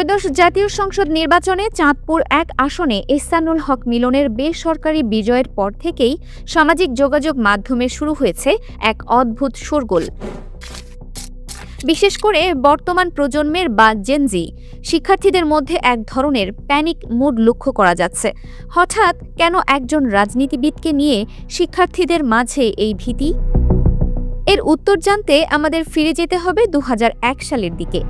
ত্রয়োদশ জাতীয় সংসদ নির্বাচনে চাঁদপুর এক আসনে এহসানুল হক মিলনের বেসরকারি বিজয়ের পর থেকেই সামাজিক যোগাযোগ মাধ্যমে শুরু হয়েছে এক অদ্ভুত শোরগোল। বিশেষ করে বর্তমান প্রজন্মের বা জেনজি শিক্ষার্থীদের মধ্যে এক ধরনের প্যানিক মুড লক্ষ্য করা যাচ্ছে। হঠাৎ কেন একজন রাজনীতিবিদকে নিয়ে শিক্ষার্থীদের মাঝে এই ভীতি? এর উত্তর জানতে আমাদের ফিরে যেতে হবে দু হাজার এক সালের দিকে।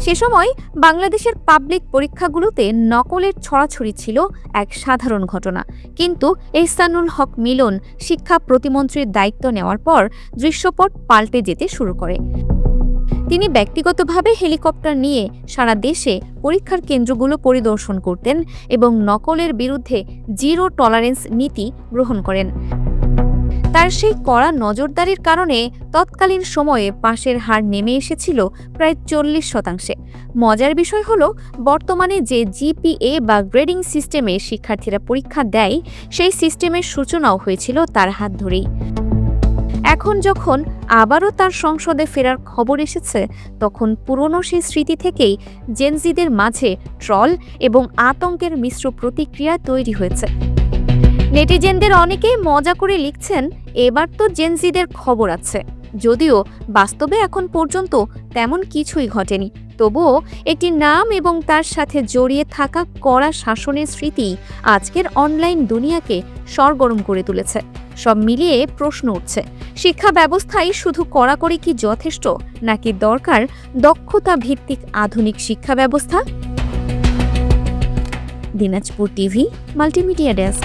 সে সময় বাংলাদেশের পাবলিক পরীক্ষাগুলোতে নকলের ছড়াছড়ি ছিল এক সাধারণ ঘটনা। কিন্তু এহসানুল হক মিলন শিক্ষা প্রতিমন্ত্রীর দায়িত্ব নেওয়ার পর দৃশ্যপট পাল্টে যেতে শুরু করে। তিনি ব্যক্তিগতভাবে হেলিকপ্টার নিয়ে সারা দেশে পরীক্ষার কেন্দ্রগুলো পরিদর্শন করতেন এবং নকলের বিরুদ্ধে জিরো টলারেন্স নীতি গ্রহণ করেন। তার সেই কড়া নজরদারির কারণে তৎকালীন সময়ে পাশের হার নেমে এসেছিল প্রায় চল্লিশ শতাংশে। মজার বিষয় হলো, বর্তমানে যে জিপিএ বা গ্রেডিং সিস্টেমে শিক্ষার্থীরা পরীক্ষা দেয়, সেই সিস্টেমের সূচনাও হয়েছিল তার হাত ধরেই। এখন যখন আবারও তার সংসদে ফেরার খবর এসেছে, তখন পুরনো সেই স্মৃতি থেকেই জেনজিদের মাঝে ট্রল এবং আতঙ্কের মিশ্র প্রতিক্রিয়া তৈরি হয়েছে। নেটিজেনদের অনেকেই মজা করে লিখছেন, এবার তো জেনজিদের খবর আছে। যদিও বাস্তবে এখন পর্যন্ত তেমন কিছুই ঘটেনি। তবুও একটি নাম এবং তার সাথে জড়িয়ে থাকা কড়া শাসনের স্মৃতি আজকের অনলাইন দুনিয়াকে সরগরম করে তুলেছে। সব মিলিয়ে প্রশ্ন উঠছে, শিক্ষা ব্যবস্থায় শুধু কড়াকড়ি কি যথেষ্ট, নাকি দরকার দক্ষতা ভিত্তিক আধুনিক শিক্ষা ব্যবস্থা? Dinajpur TV, multimedia desk.